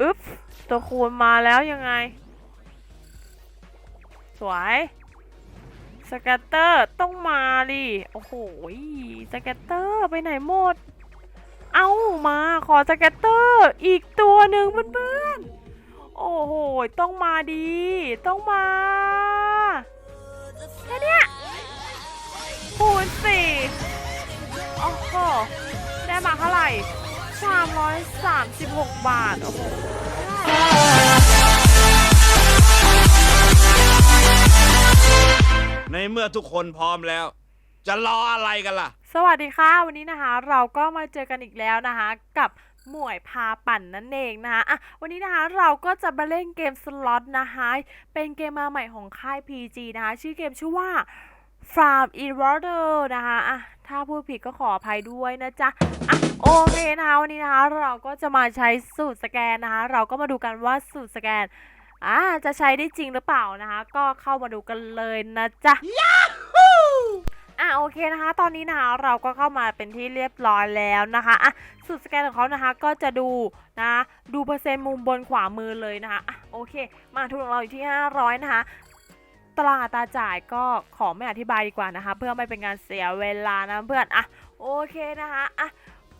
อึ๊บตัวคูณมาแล้วยังไง สวย สแกตเตอร์ต้องมาดิ โอ้โห สแกตเตอร์ไปไหนหมด เอามาขอสแกตเตอร์ อีกตัวหนึ่งเพื่อนๆ โอ้โห ต้องมาดี ต้องมาแค่เนี้ยคูณสี่โอ้โห ได้มาเท่าไหร่ 336 บาท โอ้โหในเมื่อทุกคนพร้อมแล้ว จะรออะไรกันล่ะ สวัสดีค่ะ วันนี้นะคะ เราก็มาเจอกันอีกแล้วนะคะ กับหมวยพาปั่นนั่นเองนะคะอะวันนี้นะคะเราก็จะมาเล่นเกมสล็อตนะคะ เป็นเกมมาใหม่ของค่าย PG นะคะ ชื่อเกมชื่อว่า Farm Invader นะคะอะ ถ้าพูดผิดก็ขออภัยด้วยนะจ๊ะอะโอเคนะคะวันนี้นะคะเราก็จะมาใช้สูตรสแกนนะคะ เราก็มาดูกันว่าสูตรสแกนอ่าจะใช้ได้จริงหรือเปล่านะคะ ก็เข้ามาดูกันเลยนะจ๊ะอะโอเคนะคะ ตอนนี้นะคะเราก็เข้ามาเป็นที่เรียบร้อยแล้วนะคะอะสูตรสแกนของเขานะคะก็จะดูนะดูเปอร์เซ็นต์มุมบนขวามือเลยนะคะอะโอเค มาทุนของเราอยู่ที่ 500 นะคะ ตารางอัตราจ่ายก็ขอไม่อธิบายดีกว่านะคะ เพื่อไม่เป็นการเสียเวลานะเพื่อนอะโอเคนะคะอะ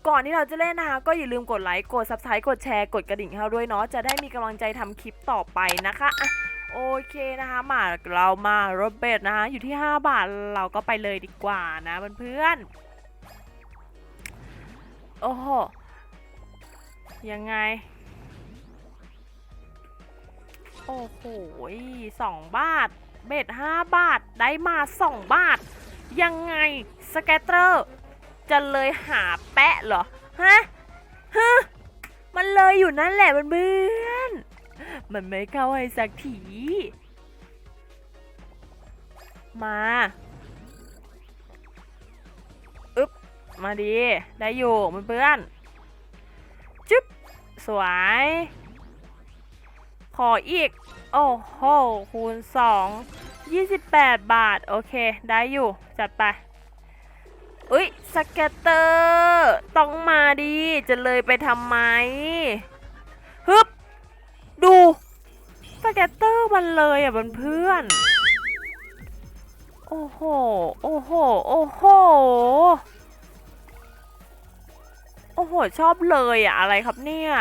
ก่อนที่เราจะเล่นนะคะ ก็อย่าลืมกดไลค์กด subscribe กดแชร์กดกระดิ่งให้เราด้วยเนาะจะได้มีกำลังใจทำคลิปต่อไปนะคะอะโอเคนะคะมาเรามารถเบสนะคะอยู่ที่ 5 บาทเราก็ไปเลยดีกว่านะเพื่อนๆโอ้โหยังไง โอ้โหสองบาท เบสห้าบาท ได้มาสองบาท ยังไงสแกตเตอร์จะเลยหาแปะเหรอ ฮะ ฮะ มันเลยอยู่นั่นแหละเพื่อนๆมันไม่เข้าให้สักที มาอึ๊บ มาดี ได้อยู่เพื่อนๆ จึ๊บ สวย ขออีก โอ้โห คูณ 2 28 บาท โอเค ได้อยู่ จัดไป อุ้ยสเก็ตเตอร์ ต้องมาดี จะเลยไปทำไม ฮึบ ดูสเก็ตเตอร์มันเลยอะเพื่อนโอ้โห โอ้โห โอ้โห โอ้โห ชอบเลยอะอะไรครับเนี่ย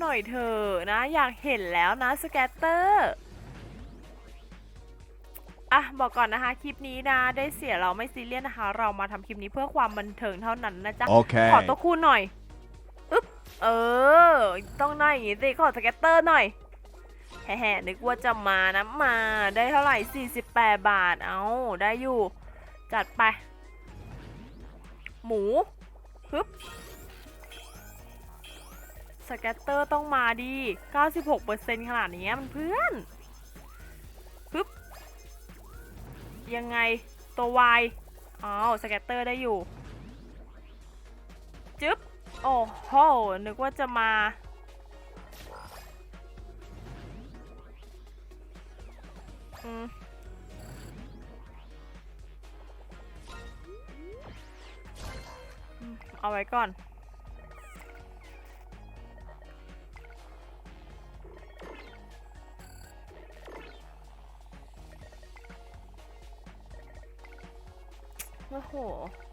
หน่อยเถอะนะ อยากเห็นแล้วนะสแกตเตอร์อะบอกก่อนนะคะ คลิปนี้นะ ได้เสียเราไม่ซีเรียสนะคะ เรามาทำคลิปนี้เพื่อความบันเทิงเท่านั้นนะจ๊ะ Okay. ขอตัวคูณหน่อยอึ๊บเออ ต้องได้อย่างงี้สิขอสเก็ตเตอร์หน่อยแฮ่ๆนึกว่าจะมานะมาได้เท่าไหร่ 48 บาท เอาได้อยู่ จัดไป หมูฮึบ สเกตเตอร์ต้องมาดี 96%ขนาดนี้มันเพื่อนฮึบยังไงตัววายอ้าวสเกตเตอร์ได้อยู่ จึ๊บ โอ้โห นึกว่าจะมา อืมเอาไว้ก่อน โ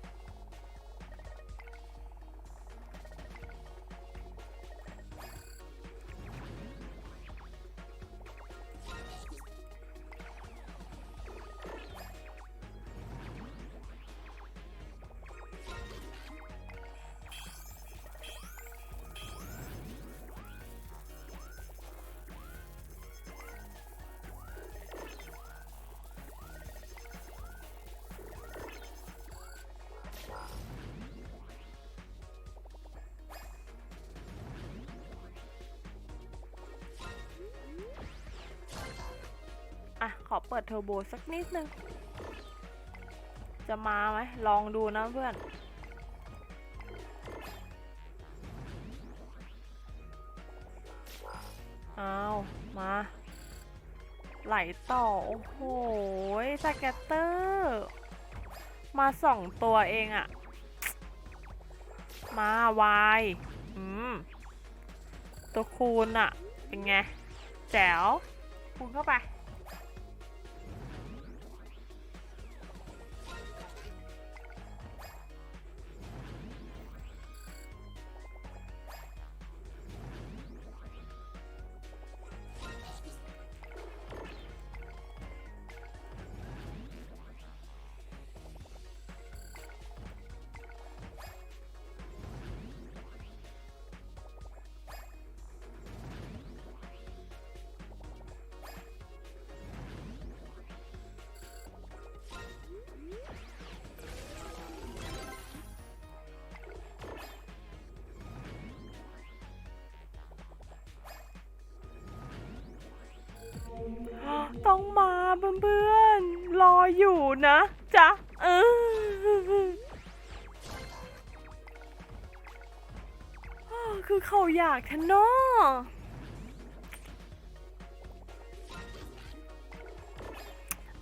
อ้โหอะขอเปิดเทอร์โบสักนิดนึง จะมาไหมลองดูนะเพื่อน เอามา ไหลต่อ โอ้โหสแกตเตอร์ มาสองตัวเองอะมาวายอืม ตัวคูณอะเป็นไง แจ๋วคูณเข้าไป ต้องมาเพื่อนๆ รออยู่นะจ๊ะเออคือเขาอยากทะเนอ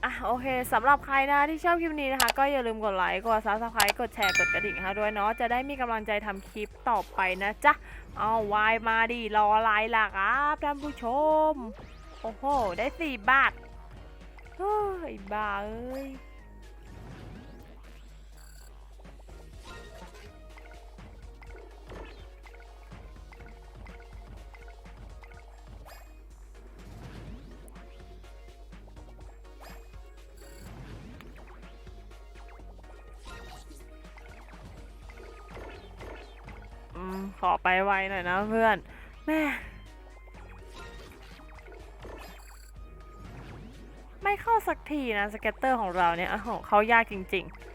อะโอเคสำหรับใครนะที่ชอบคลิปนี้นะคะ ก็อย่าลืมกดไลค์ กดซับสไครต์กดแชร์ กดกระดิ่งให้ด้วยเนาะจะได้มีกำลังใจทำคลิปต่อไปนะจ๊ะ เอาวายมาดิรออะไรล่ะครับท่านผู้ชม โอ้โห ได้สี่บาทเฮ้ยบ้าเอ้ยขอไปไวหน่อยนะเพื่อนแม่ สักทีนะสเก็ตเตอร์ของเราเนี่ยโอ้โหเขายากจริง ๆ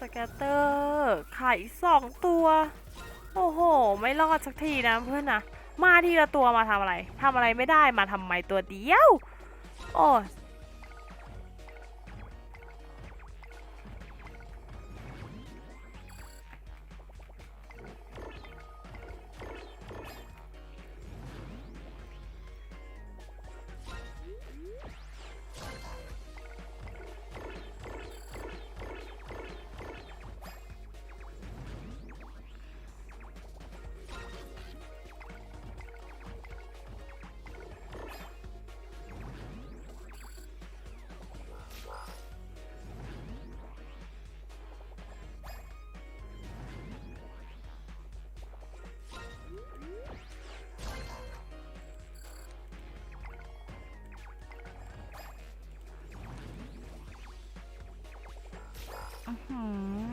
สเก็ตเตอร์ขายอีกสองตัว โอ้โห ไม่รอดสักทีนะเพื่อนนะมาทีละตัวมาทำอะไรทำอะไรไม่ได้มาทำไมตัวเดียว โอ้ อื้อหือ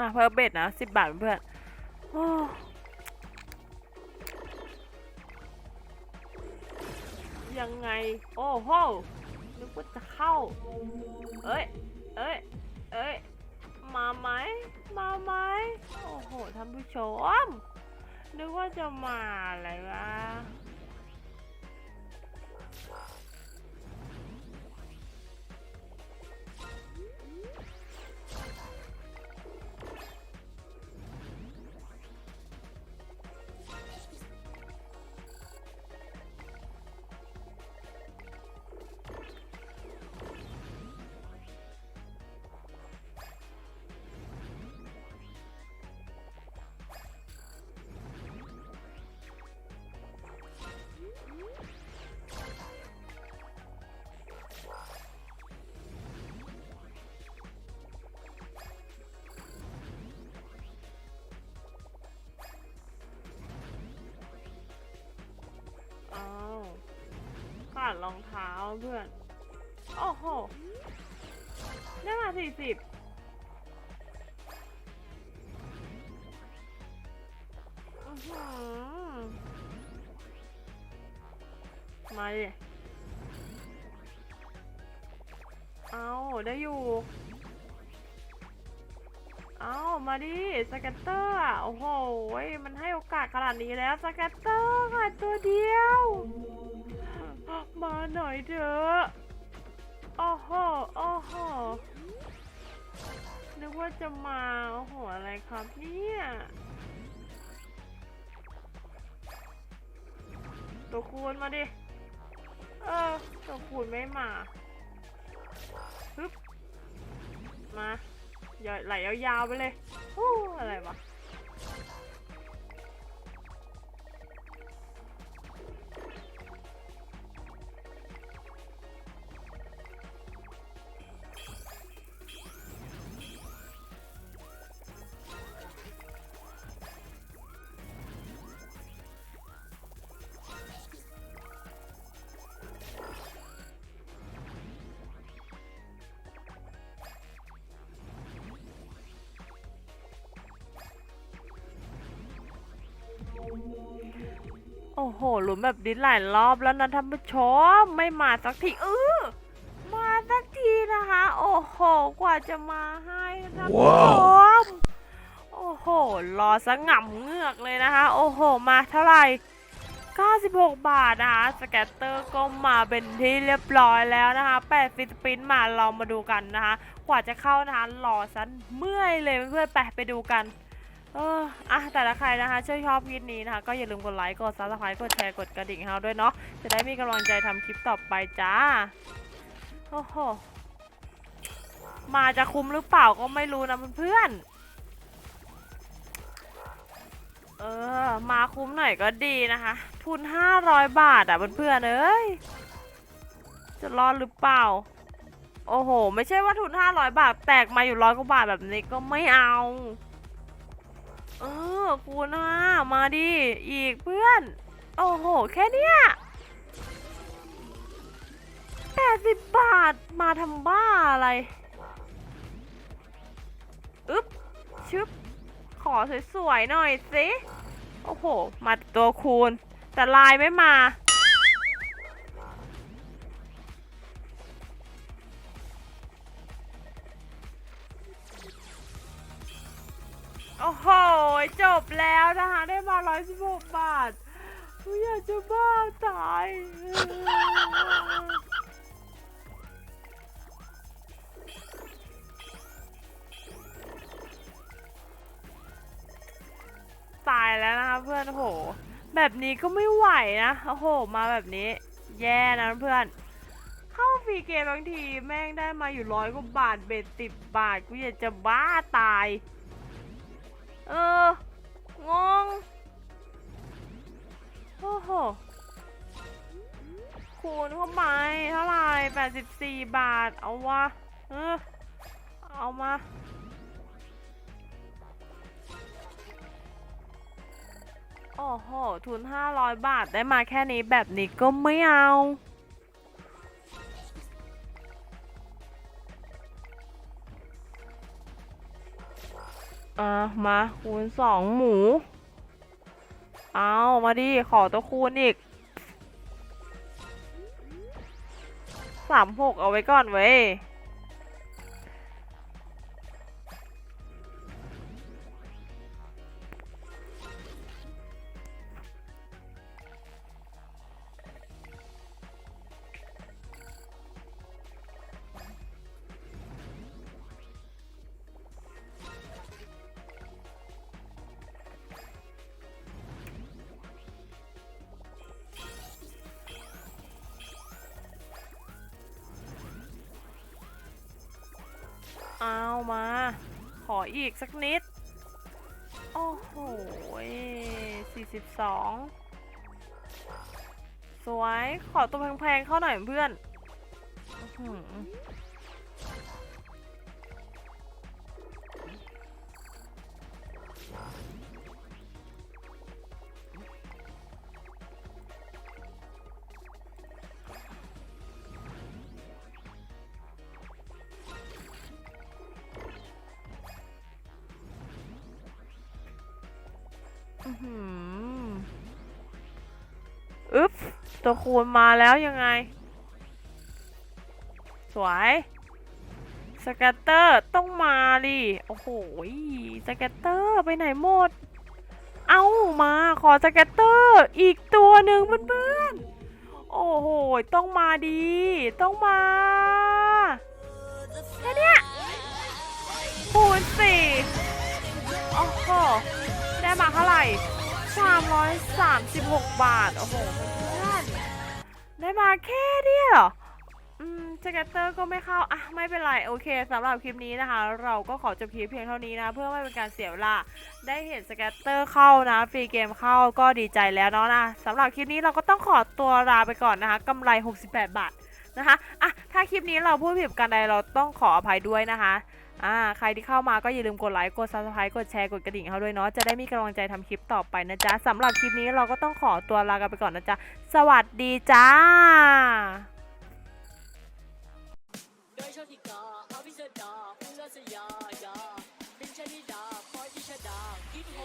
มาเพิ่มเบ็ดนะสิบบาทเพื่อนอยังไง โอ้โหนึกว่าจะเข้า เอ้ย เอ้ย เอ้ย มาไหม มาไหม โอ้โหทท่านผู้ชม นึกว่าจะมาอะไรวะ ดรองเท้าเพื่อน โอ้โห ได้มาสี่สิบมาดิเอาได้อยู่ เอามาดิสแกตเตอร์ โอ้โห มันให้โอกาสขนาดนี้แล้วสแกตเตอร์ค่ะตัวเดียว มาหน่อยเถอะโอ้โหโอ้โหนึกว่าจะมาโอ้โหอะไรครับเนี่ย ตัวคูณมาดิ เออ ตัวคูณไม่มาฮึบมาอย่าไหลยาวๆไปเลยฮู้อะไรวะ อ้โหหลุมแบบนี้หลายรอบแล้วนะท่านผู้ชมไม่มาสักทีเออมาสักทีนะคะ โอ้โหกว่าจะมาให้ท่านผู้ชมโอ้โหรอสง่ำเงือกเลยนะคะ โอ้โหมาเท่าไหร่96 บาทนะคะสแกตเตอร์ก็มาเป็นที่เรียบร้อยแล้วนะคะ8ฟิสปินมาเรามาดูกันนะคะ กว่าจะเข้านะคะรอสันเมื่อยเลยเพื่อนๆไปไปดูกัน เอออะแต่ละใครนะคะช่วยชอบคลิปนี้นะคะ ก็อย่าลืมกดไลค์ กดซับสไครต์กดแชร์ กดกระดิ่งให้เราด้วยเนาะ จะได้มีกำลังใจทำคลิปต่อไปจ้า โอ้โห มาจะคุ้มหรือเปล่าก็ไม่รู้นะเพื่อนเออ มาคุ้มหน่อยก็ดีนะคะ ทุน500บาทอะเพื่อนๆเอ้ย จะรอดหรือเปล่า โอ้โห ไม่ใช่ว่าทุน500บาทแตกมาอยู่ร้อยกว่าบาทแบบนี้ก็ไม่เอา เออคูณห้ามาดิ อีกเพื่อน โอ้โห แค่เนี้ยแปดสิบบาท มาทำบ้าอะไร อึ๊บ ชึบ ขอสวยๆหน่อยสิ โอ้โห มาตัวคูณ แต่ลายไม่มา โอ้โห จบแล้วนะคะ ได้มา 116 บาทกูอยากจะบ้าตาย ตายแล้วนะคะเพื่อน โอ้โห แบบนี้ก็ไม่ไหวนะ โอ้โห มาแบบนี้ แย่นะเพื่อน เข้าฟรีเกมบางที แม่งได้มาอยู่ร้อยกว่าบาท เบ็ดสิบบาท กูอยากจะบ้าตาย เออ งง โอ้โห คูณเข้าไปเท่าไหร่แปดสิบสี่บาท เอาวะ เออ เอามาโอ้โห ทุน 500 บาทได้มาแค่นี้แบบนี้ก็ไม่เอา อะมาคูณสองหมู เอามาดิ ขอตัวคูณอีกสามหกเอาไว้ก่อนเว้ย มา ขออีกสักนิด โอ้โหสี่สิบสองสวย ขอตัวแพงๆเข้าหน่อยเพื่อน อือหืออึ๊บ ตัวคูณมาแล้วยังไง สวย สแกตเตอร์ต้องมาดิ โอ้โห สแกตเตอร์ไปไหนหมด เอามาขอสแกตเตอร์ อีกตัวหนึ่งเพื่อนๆ โอ้โห ต้องมาดี ต้องมาแค่นี้คูณสี่โอ้โห ได้มาเท่าไหร่ 336 บาท โอ้โหเพื่อนได้มาแค่เนี้ยเหรออืมสเก็ตเตอร์ก็ไม่เข้า อะ ไม่เป็นไร โอเคสำหรับคลิปนี้นะคะ เราก็ขอจบคลิปเพียงเท่านี้นะ เพื่อไม่เป็นการเสียเวลา ได้เห็นสเก็ตเตอร์เข้านะ ฟรีเกมเข้าก็ดีใจแล้วเนาะนะสำหรับคลิปนี้เราก็ต้องขอตัวลาไปก่อนนะคะกำไร 68 บาทนะคะ อะ ถ้าคลิปนี้เราพูดผิดกันใดเราต้องขออภัยด้วยนะคะ อ่าใครที่เข้ามาก็อย่าลืมกดไลค์กด subscribe กดแชร์กดกระดิ่งเขาด้วยเนาะจะได้มีกำลังใจทำคลิปต่อไปนะจ๊ะสำหรับคลิปนี้เราก็ต้องขอตัวลากันไปก่อนนะจ๊ะสวัสดีจ้า โดยโชติกาอภิสดาภูรสยายาเป็นชนิดาคอยพิชดาคิดโฮ